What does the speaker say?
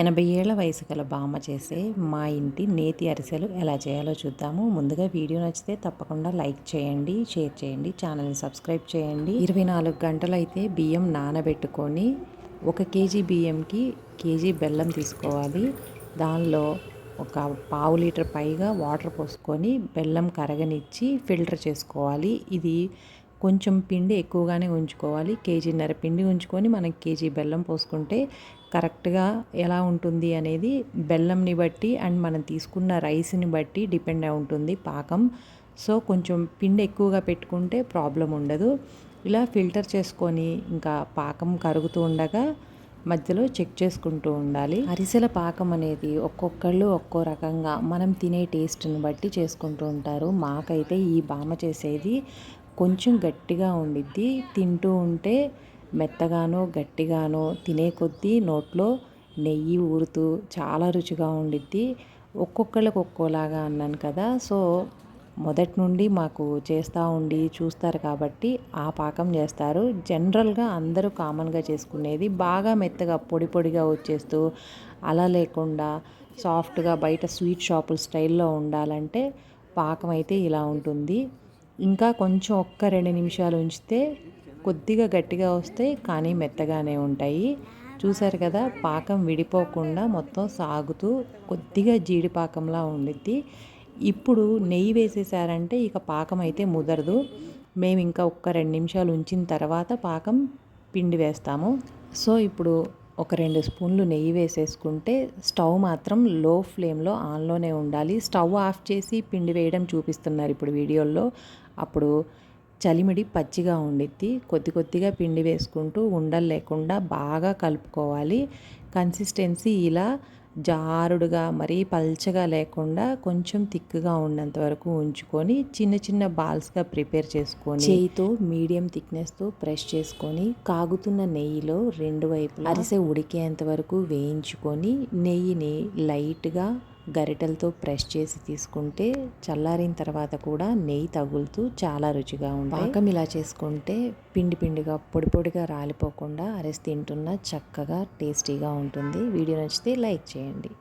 ఎనభై ఏళ్ళ వయసు గల బామ్మ చేసే మా ఇంటి నేతి అరిసెలు ఎలా చేయాలో చూద్దాము. ముందుగా వీడియో నచ్చితే తప్పకుండా లైక్ చేయండి షేర్ చేయండి ఛానల్ని సబ్స్క్రైబ్ చేయండి. ఇరవై నాలుగు గంటలు అయితే బియ్యం నానబెట్టుకొని ఒక కేజీ బియ్యంకి కేజీ బెల్లం తీసుకోవాలి. దానిలో ఒక పావు లీటర్ పైగా వాటర్ పోసుకొని బెల్లం కరగనిచ్చి ఫిల్టర్ చేసుకోవాలి. ఇది కొంచెం పిండి ఎక్కువగానే ఉంచుకోవాలి. కేజీన్నర పిండి ఉంచుకొని మనకి కేజీ బెల్లం పోసుకుంటే కరెక్ట్గా ఎలా ఉంటుంది అనేది బెల్లంని బట్టి అండ్ మనం తీసుకున్న రైస్ని బట్టి డిపెండ్ అయి ఉంటుంది పాకం. సో కొంచెం పిండి ఎక్కువగా పెట్టుకుంటే ప్రాబ్లం ఉండదు. ఇలా ఫిల్టర్ చేసుకొని ఇంకా పాకం కరుగుతూ ఉండగా మధ్యలో చెక్ చేసుకుంటూ ఉండాలి. అరిసెల పాకం అనేది ఒక్కొక్కళ్ళు ఒక్కో రకంగా మనం తినే టేస్ట్ని బట్టి చేసుకుంటూ ఉంటారు. మాకైతే ఈ బామ చేసేది కొంచెం గట్టిగా ఉండిద్ది. తింటూ ఉంటే మెత్తగానో గట్టిగానో తినే కొద్దీ నోట్లో నెయ్యి ఊరుతూ చాలా రుచిగా ఉండిద్ది. ఒక్కొక్కళ్ళకి ఒక్కోలాగా అన్నాను కదా సో మొదటి నుండి మాకు చేస్తూ ఉండి చూస్తారు కాబట్టి ఆ పాకం చేస్తారు. జనరల్గా అందరూ కామన్గా చేసుకునేది బాగా మెత్తగా పొడి పొడిగా వచ్చేస్తూ అలా లేకుండా సాఫ్ట్గా బయట స్వీట్ షాపుల స్టైల్లో ఉండాలంటే పాకం అయితే ఇలా ఉంటుంది. ఇంకా కొంచెం ఒక్క రెండు నిమిషాలు ఉంచితే కొద్దిగా గట్టిగా వస్తాయి కానీ మెత్తగానే ఉంటాయి. చూసారు కదా పాకం విడిపోకుండా మొత్తం సాగుతూ కొద్దిగా జీడిపాకంలా ఉండిద్ది. ఇప్పుడు నెయ్యి వేసేసారంటే ఇక పాకం అయితే ముదరదు. మేము ఇంకా ఒక్క రెండు నిమిషాలు ఉంచిన తర్వాత పాకం పిండి వేస్తాము. సో ఇప్పుడు ఒక రెండు స్పూన్లు నెయ్యి వేసేసుకుంటే స్టవ్ మాత్రం లో ఫ్లేమ్లో ఆన్లోనే ఉండాలి. స్టవ్ ఆఫ్ చేసి పిండి వేయడం చూపిస్తున్నారు ఇప్పుడు వీడియోల్లో. అప్పుడు చలిమిడి పచ్చిగా ఉండిద్ది. కొద్ది కొద్దిగా పిండి వేసుకుంటూ ఉండలు లేకుండా బాగా కలుపుకోవాలి. కన్సిస్టెన్సీ ఇలా జారుడుగా మరీ పల్చగా లేకుండా కొంచెం థిక్గా ఉన్నంత వరకు ఉంచుకొని చిన్న చిన్న బాల్స్గా ప్రిపేర్ చేసుకొని చేయితో మీడియం థిక్నెస్తో ప్రెస్ చేసుకొని కాగుతున్న నెయ్యిలో రెండు వైపులా అరిసె ఉడికేంత వరకు వేయించుకొని నెయ్యిని లైట్గా గరిటెలతో ప్రెస్ చేసి తీసుకుంటే చల్లారిన తర్వాత కూడా నెయ్యి తగులుతూ చాలా రుచిగా ఉంటుంది పాకం ఇలా చేసుకుంటే పిండి పిండిగా పొడి పొడిగా రాలిపోకుండా అరెస్ తింటున్న చక్కగా టేస్టీగా ఉంటుంది. వీడియో నచ్చితే లైక్ చేయండి.